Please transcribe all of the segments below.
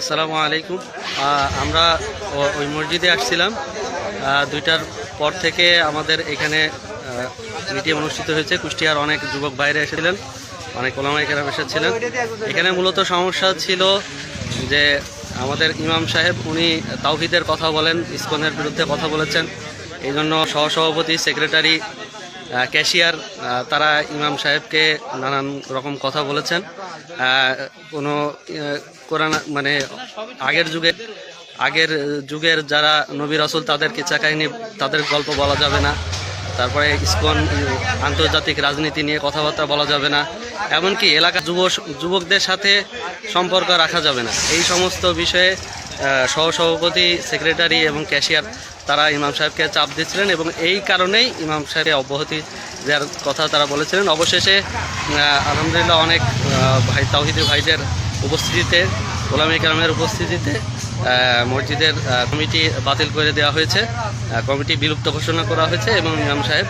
আসসালামু আলাইকুম। আমরা ওই মসজিদে আসছিলাম। দুইটার পর থেকে আমাদের এখানে মিটিং অনুষ্ঠিত হয়েছে। কুষ্টিয়ার অনেক যুবক বাইরে এসেছিলেন, অনেক ওলামাই কেরাম এসেছিলেন। এখানে মূলত সমস্যা ছিল যে আমাদের ইমাম সাহেব, উনি তাওহিদের কথা বলেন, ইসকনের বিরুদ্ধে কথা বলেছেন। এই জন্য সহসভাপতি, সেক্রেটারি ক্যাশিয়ার তারা ইমাম সাহেবকে নানান রকম কথা বলেছেন। কোনো কোরআন মানে আগের যুগে, আগের যুগের যারা নবী রাসুল তাদের কিচ্ছা কাহিনী তাদের গল্প বলা যাবে না। তারপরে ইসকন, আন্তর্জাতিক রাজনীতি নিয়ে কথাবার্তা বলা যাবে না। এমনকি এলাকা যুব, যুবকদের সাথে সম্পর্ক রাখা যাবে না। এই সমস্ত বিষয়ে সহসভাপতি, সেক্রেটারি এবং ক্যাশিয়ার তারা ইমাম সাহেবকে চাপ দিচ্ছিলেন এবং এই কারণেই ইমাম সাহেবের অব্যাহতি দেওয়ার কথা তারা বলেছিলেন। অবশেষে আলহামদুলিল্লাহ অনেক ভাই তাওহিদি ভাইদের উপস্থিতিতে গোলামী কালামের উপস্থিতিতে মসজিদের কমিটি বাতিল করে দেওয়া হয়েছে। কমিটি বিলুপ্ত ঘোষণা করা হয়েছে এবং ইমাম সাহেব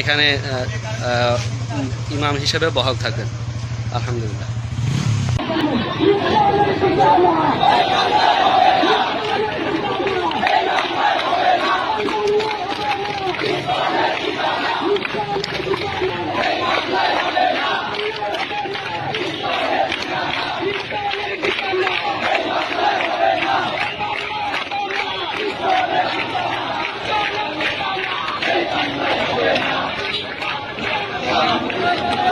এখানে ইমাম হিসেবে বহাল থাকবেন। আলহামদুলিল্লাহ। Thank you.